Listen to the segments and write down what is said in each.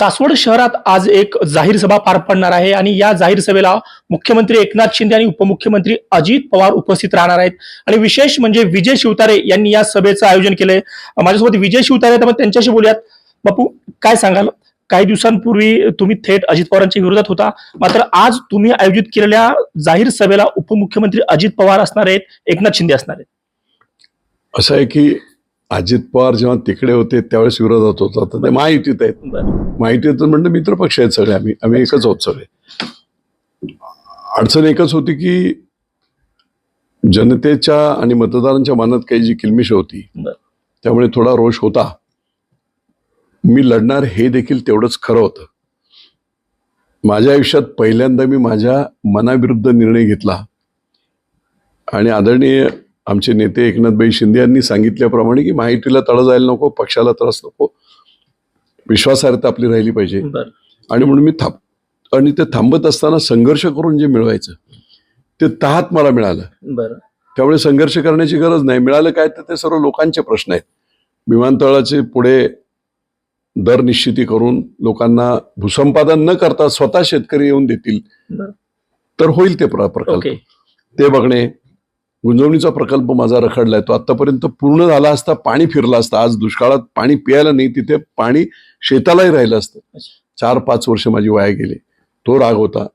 सासवड शहरात आज एक जाहीर सभा पार पडणार आहे आणि या जाहीर सभेला मुख्यमंत्री एकनाथ शिंदे आणि उपमुख्यमंत्री अजित पवार उपस्थित राहणार आहेत. आणि विशेष म्हणजे विजय शिवतारे यांनी या सभेचं आयोजन केलंय. माझ्यासोबत विजय शिवतारे आहेत, तर मग त्यांच्याशी बोलूयात. बापू काय सांगाल? काही दिवसांपूर्वी तुम्ही थेट अजित पवारांच्या विरोधात होता. मात्र आज तुम्ही आयोजित केलेल्या जाहीर सभेला उपमुख्यमंत्री अजित पवार असणार आहेत एकनाथ शिंदे असणार आहेत. असं आहे की अजित पवार जेव्हा तिकडे होते त्यावेळेस विरोधात होता. तर ते महायुतीत आहेत. महायुतीत म्हणजे मित्र पक्ष आहेत सगळे आम्ही. आम्ही एकच आहोत सगळे. अडचण एकच होती की जनतेच्या आणि मतदारांच्या मनात काही जी किलमिश होती. त्यामुळे थोडा रोष होता. मी लढणार हे देखील तेवढंच खरं होतं. माझ्या आयुष्यात पहिल्यांदा मी माझ्या मनाविरुद्ध निर्णय घेतला. आणि आदरणीय आमचे नेते एकनाथभाई शिंदे यांनी सांगितल्याप्रमाणे की माहितीला तडा जायला नको पक्षाला त्रास नको. विश्वासार्हता आपली राहिली पाहिजे. आणि म्हणून मी थांब आणि ते थांबत असताना संघर्ष करून जे मिळवायचं ते तहात मला मिळालं. त्यामुळे संघर्ष करण्याची गरज नाही. मिळालं काय तर ते सर्व लोकांचे प्रश्न आहेत. विमानतळाचे पुढे दर निश्चिती करून लोकांना भूसंपादन न करता स्वतः शेतकरी येऊन देतील. तर होईल ते प्र- प्रकल्प. ते बघणे गुंजवणीचा प्रकल्प माझा रखडलाय. तो आतापर्यंत पूर्ण झाला असता पाणी फिरला असता. आज दुष्काळात पाणी प्यायला नाही तिथे पाणी शेतालाही राहिलं असतं. चार पाच वर्ष माझी वाया गेली. तो राग होता.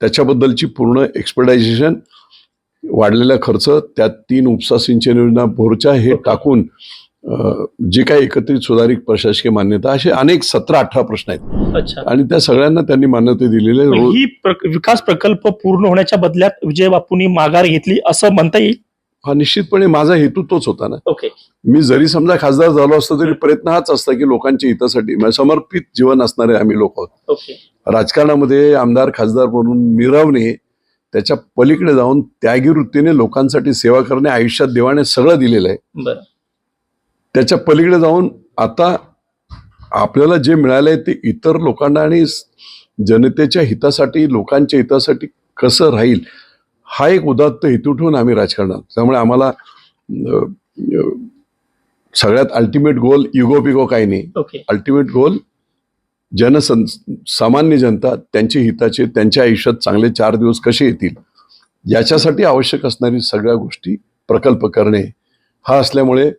त्याच्याबद्दलची पूर्ण एक्सपर्टायझेशन वाढलेला खर्च त्यात तीन उपसा सिंचन योजना भोरच्या हे. टाकून जे काही एकत्रित सुधारित प्रशासकीय मान्यता असे अनेक सतरा अठरा प्रश्न आहेत. आणि त्या सगळ्यांना त्यांनी मान्यता दिलेली आहे. ही प्रक- विकास प्रकल्प पूर्ण होण्याच्या बदल्यात विजय बापूंनी माघार घेतली असं म्हणता येईल? हा निश्चितपणे माझा हेतू तोच होता ना. ओके. मी जरी समजा खासदार झालो असतो तरी प्रयत्न हाच असता की लोकांच्या हितासाठी म्हणजे समर्पित जीवन असणारे आम्ही लोक आहोत. ओके. राजकारणामध्ये आमदार खासदार म्हणून मिरवणे त्याच्या पलीकडे जाऊन त्यागी वृत्तीने लोकांसाठी सेवा करणे आयुष्यात देवाने सगळं दिलेलं आहे. बरं. त्याच्या पलीकडे जाऊन आता आपल्याला जे मिळालंय ते इतर लोकांना आणि जनतेच्या हितासाठी लोकांच्या हितासाठी कसं राहील हा एक उदात्त हेतू ठेवून आम्ही राजकारणात त्यामुळे आम्हाला सगळ्यात अल्टिमेट गोल युगो पिगो काही नाही. अल्टिमेट गोल जनसं सामान्य जनता त्यांच्या हिताचे त्यांच्या आयुष्यात चांगले चार दिवस कसे येतील याच्यासाठी आवश्यक असणारी सगळ्या गोष्टी प्रकल्प करणे हा असल्यामुळे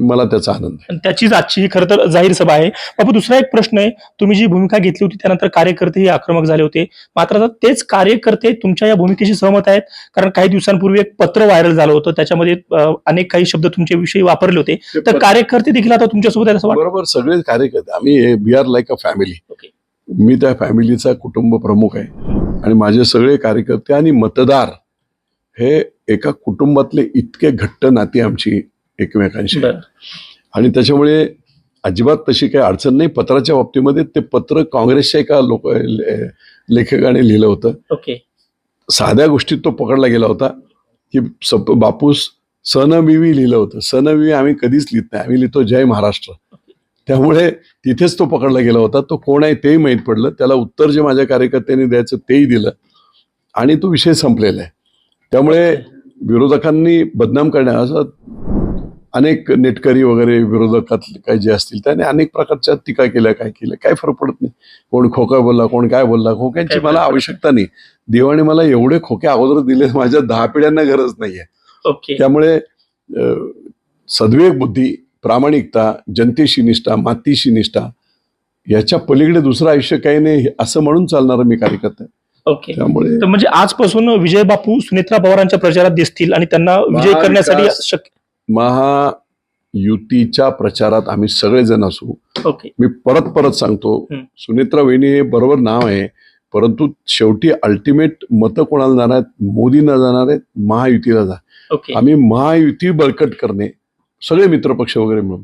मला त्याचा आनंद आहे. आणि त्याचीच आजची ही खरं तर जाहीर सभा आहे. बाबू दुसरा एक प्रश्न आहे. तुम्ही जी भूमिका घेतली होती त्यानंतर कार्यकर्तेही आक्रमक झाले होते. मात्र आता तेच कार्यकर्ते तुमच्या या भूमिकेशी सहमत आहेत. कारण काही दिवसांपूर्वी एक पत्र व्हायरल झालं होतं. त्याच्यामध्ये अं, अनेक काही शब्द तुमच्या विषयी वापरले होते. तर कार्यकर्ते देखील आता तुमच्यासोबत आहेत असं वाटतं? बरोबर सगळे कार्यकर्ते. आम्ही we are like a family. मी त्या फॅमिलीचा कुटुंब प्रमुख आहे. आणि माझे सगळे कार्यकर्ते आणि मतदार हे एका कुटुंबातले इतके घट्ट नाती आमची एकमेकांशी. आणि त्याच्यामुळे अजिबात तशी काही अडचण नाही. पत्राच्या बाबतीमध्ये ते पत्र काँग्रेसच्या एका लोक लेखकाने लिहिलं होतं. ओके. साध्या गोष्टीत तो पकडला गेला होता. की सप बापूस सनविवी लिहिलं होतं. सनविवी आम्ही कधीच लिहित नाही. आम्ही लिहितो जय महाराष्ट्र. त्यामुळे तिथेच तो पकडला गेला होता. तो कोण आहे तेही माहीत पडलं. त्याला उत्तर जे माझ्या कार्यकर्त्यांनी द्यायचं तेही दिलं. आणि तो विषय संपलेला आहे. त्यामुळे विरोधकांनी बदनाम करण्या असं अनेक नेटकरी वगैरे विरोधकात काही जे असतील त्याने अनेक प्रकारच्या टीका केल्या काय केल्या काय फरक पडत नाही. कोण खोका बोलला कोण काय बोलला खोक्यांची काय मला आवश्यकता नाही. देवाने मला एवढे खोके अगोदर दिले माझ्या दहा पिढ्यांना गरज नाहीये. ओके. त्यामुळे अं, सद्विवेक बुद्धी प्रामाणिकता जनतेशी निष्ठा मातीशी निष्ठा याच्या पलीकडे दुसरं आयुष्य काही नाही असं म्हणून चालणारं मी कार्यकर्ता आहे. ओके. त्यामुळे म्हणजे आजपासून विजय बापू सुनेत्रा पवारांच्या प्रचारात दिसतील आणि त्यांना विजय करण्यासाठी शक्य महायुतीच्या प्रचारात आम्ही सगळेजण असू. ओके. मी परत परत सांगतो. सुनेत्रा वहिनी हे बरोबर नाव आहे परंतु शेवटी अल्टिमेट मतं कोणाला जाणार आहेत? मोदींना जाणार आहेत? महायुतीला जा. ओके. आम्ही महायुती बळकट करणे सगळे मित्रपक्ष वगैरे मिळून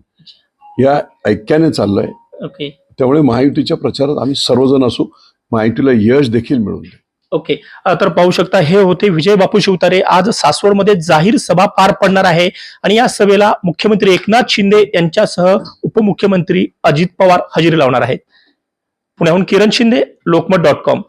या ऐक्याने चाललोय. ओके. त्यामुळे महायुतीच्या प्रचारात आम्ही सर्वजण असू. महायुतीला यश देखील मिळून दे. ओके. तर पाहू शकता हे होते विजय बापू शिवतारे. आज सासवडमध्ये जाहीर सभा पार पडणार आहे. आणि या सभेला मुख्यमंत्री एकनाथ शिंदे यांच्यासह उपमुख्यमंत्री अजित पवार हजेरी लावणार आहेत. पुण्याहून किरण शिंदे लोकमत डॉट कॉम.